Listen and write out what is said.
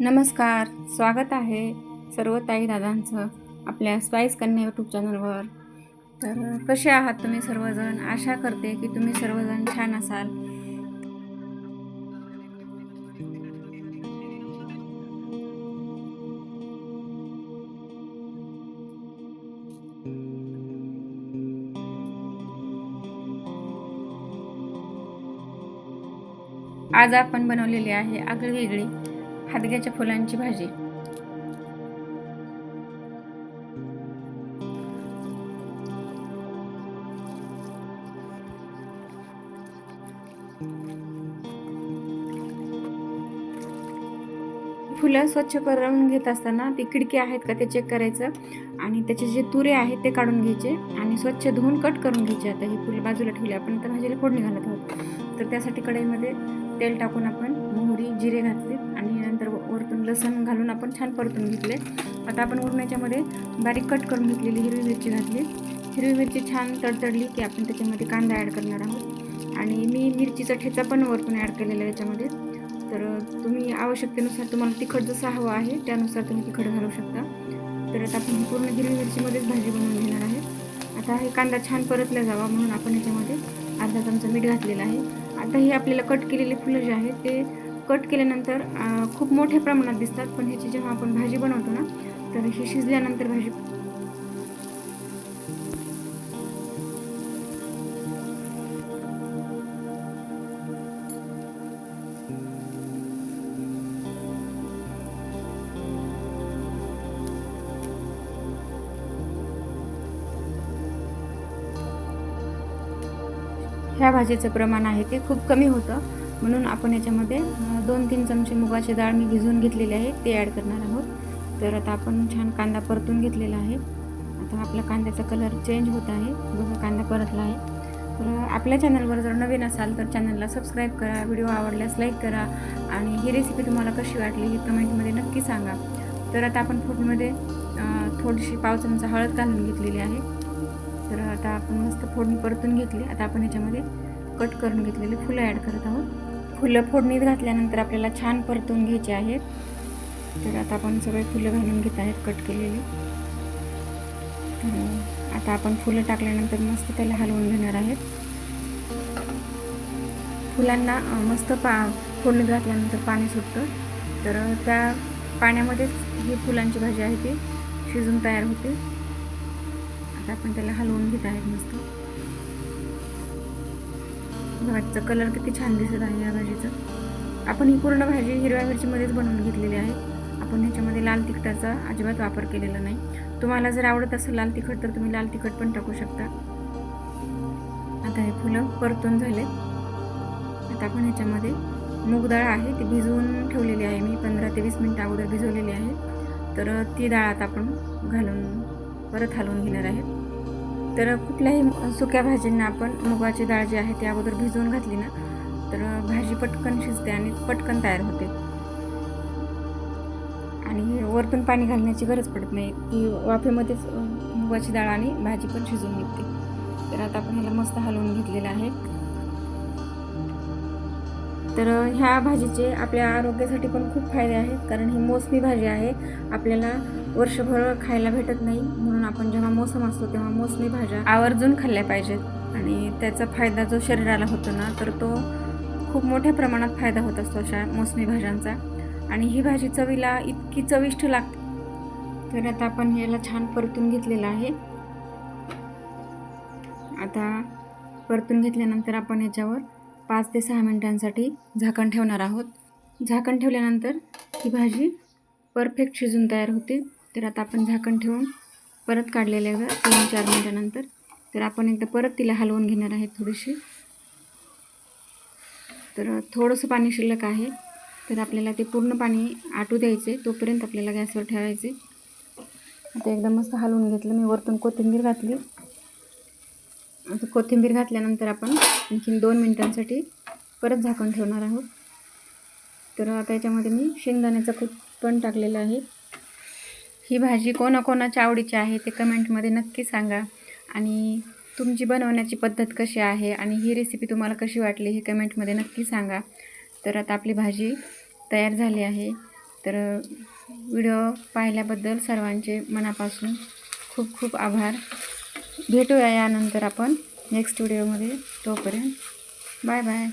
नमस्कार स्वागत आहे सर्व ताई दादांचं आपल्या स्पाईस कन्या यूट्यूब चॅनलवर तर कसे आहात तुम्ही सर्वजण? आशा करते की तुम्ही सर्वजण छान असाल. आज आपण बनवलेली आहे आगळी वेगळी. हादग्याच्या फुलांची भाजी. फुलं स्वच्छ करून घेत असताना ती खिडकी आहेत का ते चेक करायचं. आणि त्याचे जे तुरे आहेत ते काढून घ्यायचे आणि स्वच्छ धुवून कट करून घ्यायचे. आता ही फुलं बाजूला ठेवली आपण तर भाजीला फोडणी घालत आहोत. तर त्यासाठी कढईमध्ये तेल टाकून आपण मोहरी जिरे घातले वरतून लसण घालून आपण छान परतून घेतले. आता आपण वरून याच्यामध्ये बारीक कट करून घेतलेली हिरवी मिरची घातली. हिरवी मिरची छान तडतडली की आपण त्याच्यामध्ये कांदा ॲड करणार आहोत. आणि मी मिरचीचा ठेचा पण वरतून ॲड केलेला आहे याच्यामध्ये. तर तुम्ही आवश्यकतेनुसार तुम्हाला तिखट जसं हवं आहे त्यानुसार तुम्ही तिखट घालू शकता. तर आता आपण पूर्ण हिरवी मिरचीमध्येच भाजी बनवून घेणार आहे. आता हे कांदा छान परतला जावा म्हणून आपण याच्यामध्ये अर्धा चमचा मीठ घातलेलं आहे. आता ही आपल्याला कट केलेले फुलं जे आहेत ते कट केल्यानंतर खूप मोठ्या प्रमाणात दिसतात पण ह्याची जेव्हा आपण भाजी बनवतो ना तर ही शिजल्यानंतर भाजी ह्या भाजीचं प्रमाण आहे ते खूप कमी होतं. म्हणून आपण याच्यामध्ये दोन तीन चमचे मुगाची डाळ मी भिजवून घेतलेली आहे ते ॲड करणार आहोत. तर आता आपण छान कांदा परतून घेतलेला आहे. आता आपला कांद्याचा कलर चेंज होत आहे. बघा कांदा परतला आहे. तर आपल्या चॅनलवर जर नवीन असाल तर चॅनलला सबस्क्राईब करा. व्हिडिओ आवडल्यास लाईक करा. आणि ही रेसिपी तुम्हाला कशी वाटली ही कमेंटमध्ये नक्की सांगा. तर आता आपण फोडणीमध्ये थोडीशी पाव चमचा हळद घालून घेतलेली आहे. तर आता आपण मस्त फोडणी परतून घेतली. आता आपण याच्यामध्ये कट करून घेतलेले फुलं ॲड करत आहोत. फुलं फोडणीत घातल्यानंतर आपल्याला छान परतून घ्यायचे आहेत. तर आता आपण सगळे फुलं घालून घेत आहेत कट केलेली. तर आता आपण फुलं टाकल्यानंतर मस्त त्याला हलवून घेणार आहेत. फुलांना मस्त पा फोडणीत घातल्यानंतर पाणी सुटतं. तर त्या पाण्यामध्येच ही फुलांची भाजी आहे ती शिजून तयार होते. आता आपण त्याला हलवून घेत आहेत मस्त. भाजीचा कलर किती छान दिसत आहे या भाजीचं. आपण ही पूर्ण भाजी हिरव्या मिरचीमध्येच बनवून घेतलेली आहे. आपण ह्याच्यामध्ये लाल तिखटाचा अजिबात वापर केलेला नाही. तुम्हाला जर आवडत असेल लाल तिखट तर तुम्ही लाल तिखट पण टाकू शकता. आता हे फुलं परतून झाले. आता आपण ह्याच्यामध्ये मूग डाळ आहे ती भिजवून ठेवलेली आहे मी. पंधरा ते वीस मिनटं अगोदर भिजवलेली आहे. तर ती डाळ आता आपण घालून परत हलवून घेणार आहे. तर कुठल्याही सुक्या भाजींना आपण मुगाची डाळ जी आहे ती अगोदर भिजवून घातली ना तर भाजी पटकन शिजते आणि पटकन तयार होते. आणि वरतून पाणी घालण्याची गरज पडत नाही. ती वाफेमध्येच मुगाची डाळ आणि भाजी पण शिजून निघते. तर आता आपण ह्याला मस्त हलवून घेतलेलं आहे. तर ह्या भाजीचे आपल्या आरोग्यासाठी पण खूप फायदे आहेत कारण ही मोसमी भाजी आहे. आपल्याला वर्षभर खायला भेटत नाही म्हणून आपण जेव्हा मोसम असतो तेव्हा मोसमी भाज्या आवर्जून खाल्ल्या पाहिजेत. आणि त्याचा फायदा जो शरीराला होतो ना तर तो खूप मोठ्या प्रमाणात फायदा होत असतो अशा मोसमी भाज्यांचा. आणि ही भाजी चवीला इतकी चविष्ट लागते तर आता आपण याला छान परतून घेतलेलं आहे. आता परतून घेतल्यानंतर आपण याच्यावर पाच ते सहा मिनटांसाठी झाकण ठेवणार आहोत. झाकण ठेवल्यानंतर ही भाजी परफेक्ट शिजून तयार होते. तर आता आपण झाकण ठेवून परत काढलेले आहे. तीन चार मिनटानंतर तर आपण एकदा परत तिला हलवून घेणार आहे थोडीशी. तर थोडंसं पाणी शिल्लक आहे. तर आपल्याला ते पूर्ण पाणी आटू द्यायचे. तोपर्यंत आपल्याला गॅसवर ठेवायचे. आता एकदा मस्त हलवून घेतलं. मी वरतून कोथिंबीर घातली. आता कोथिंबीर घातल्यानंतर आपण आणखीन दोन मिनटांसाठी परत झाकण ठेवणार आहोत. तर आता याच्यामध्ये मी शेंगदाण्याचं कूट पण टाकलेलं आहे. ही भाजी कोणाकोणाच्या आवडीची आहे ते कमेंटमध्ये नक्की सांगा. आणि तुमची बनवण्याची पद्धत कशी आहे आणि ही रेसिपी तुम्हाला कशी वाटली हे कमेंटमध्ये नक्की सांगा. तर आता आपली भाजी तयार झाली आहे. तर तर व्हिडिओ पाहिल्याबद्दल सर्वांचे मनापासून खूप खूप आभार. भेटूया यानंतर आपण नेक्स्ट व्हिडिओमध्ये तोपर्यंत बाय बाय